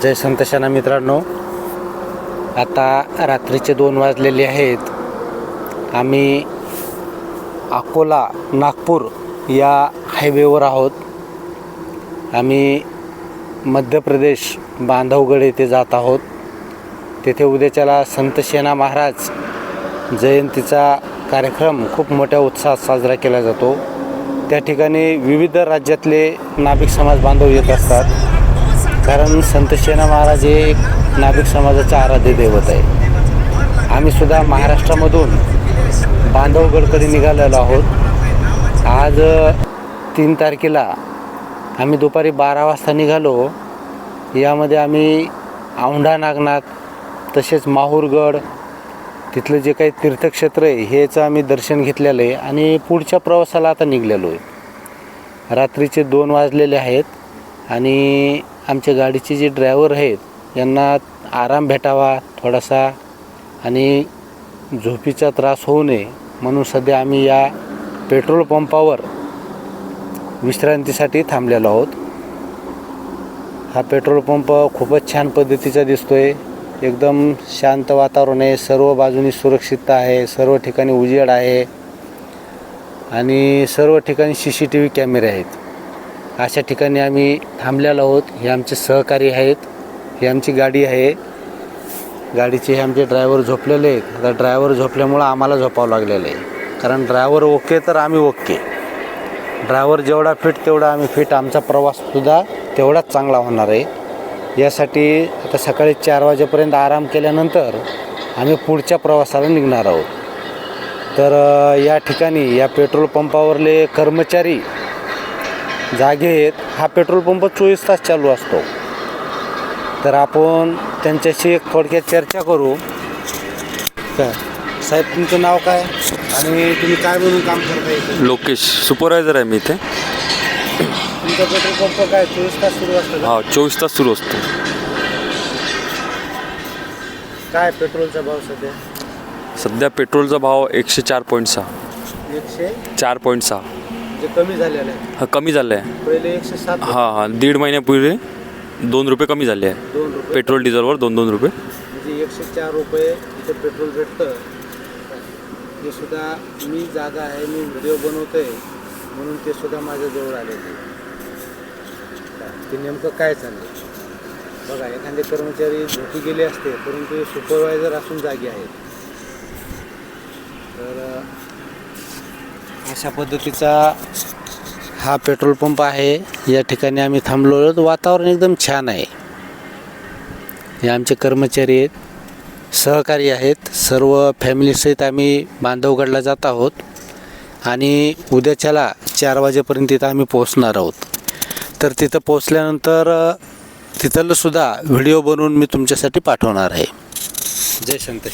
जय संतशाना मित्रांनो. आता रात्रीचे दोन वाजलेले आहेत. आम्ही अकोला नागपूर या हायवेवर आहोत. आम्ही मध्य प्रदेश बांधवगड येथे जात आहोत. तेथे उद्याच्याला संतशेना महाराज जयंतीचा कार्यक्रम खूप मोठ्या उत्साहात साजरा केला जातो. त्या ठिकाणी विविध राज्यातले नाभिक समाज बांधव येत असतात. कारण संत शेना महाराज हे एक नाभिक समाजाचे आराध्य दैवत आहे. आम्ही सुद्धा महाराष्ट्रामधून बांधवगडकडे निघालेलो आहोत. आज तीन तारखेला आम्ही दुपारी बारा वाजता निघालो. यामध्ये आम्ही औंढा नागनाथ तसेच माहूरगड तिथलं जे काही तीर्थक्षेत्र आहे ह्याचं आम्ही दर्शन घेतलेलं आहे आणि पुढच्या प्रवासाला आता निघलेलो आहे. रात्रीचे दोन वाजलेले आहेत आणि आमच्या गाडीचे जे ड्रायव्हर आहेत यांना आराम भेटावा थोडासा आणि झोपीचा त्रास होऊ नये म्हणून सध्या आम्ही या पेट्रोल पंपावर विश्रांतीसाठी थांबलेलो आहोत. हा पेट्रोल पंप खूपच छान पद्धतीचा दिसतो आहे एकदम शांत वातावरण आहे. सर्व बाजूनी सुरक्षितता आहे. सर्व ठिकाणी उजेड आहे. आणि सर्व ठिकाणी सी सी टी व्ही कॅमेरे आहेत. अशा ठिकाणी आम्ही थांबलेलो आहोत. हे आमचे सहकारी आहेत. ही आमची गाडी आहे. गाडीचे हे आमचे ड्रायव्हर झोपलेले आहेत. आता ड्रायव्हर झोपल्यामुळं आम्हाला झोपावं लागलेलं आहे. कारण ड्रायव्हर ओके तर आम्ही ओके. ड्रायव्हर जेवढा फिट तेवढा आम्ही फिट. आमचा प्रवाससुद्धा तेवढाच चांगला होणार आहे. यासाठी आता सकाळी चार वाजेपर्यंत आराम केल्यानंतर आम्ही पुढच्या प्रवासाला निघणार आहोत. तर या ठिकाणी या पेट्रोल पंपावरले कर्मचारी जागे आहेत. हा पेट्रोल पंप चोवीस तास चालू असतो. तर आपण त्यांच्याशी एक थोडक्यात चर्चा करू. काय? साहेब तुमचं नाव काय? आणि तुम्ही काय म्हणून काम करता इथे? लोकेश सुपरवायझर आहे मी इथे. तुमचा पेट्रोल पंप काय? चोवीस तास सुरू असतो का? हा चोवीस तास सुरू असतो. काय पेट्रोलचा भाव सध्या? सध्या पेट्रोलचा भाव एकशे चार पॉईंट सहा. एकशे? चार पॉईंट सहा. जे कमी झालेलं आहे हा कमी झालं आहे. पहिले एकशे सात हां हां दीड महिन्यापूर्वी दोन रुपये कमी झाले आहे. दोन रुपये. पेट्रोल डिझेलवर दोन दोन रुपये. म्हणजे एकशे चार रुपये इथे पेट्रोल भेटतं. हे सुद्धा मी जागा आहे मी व्हिडिओ बनवतोय म्हणून ते सुद्धा माझ्याजवळ आलेले ते नेमकं काय चाललं बघा एखादे कर्मचारी झोपी गेले असते परंतु सुपरवायझर असून जागी आहेत. तर अशा पद्धतीचा हा पेट्रोल पंप आहे. या ठिकाणी आम्ही थांबलो आहोत. वातावरण एकदम छान आहे. हे आमचे कर्मचारी आहेत. सहकारी आहेत. सर्व फॅमिलीसहित आम्ही बांधवगडला जात आहोत. आणि उद्याच्याला चार वाजेपर्यंत तिथं आम्ही पोहोचणार आहोत. तर तिथं पोहोचल्यानंतर तिथलंसुद्धा व्हिडिओ बनवून मी तुमच्यासाठी पाठवणार आहे. जय संत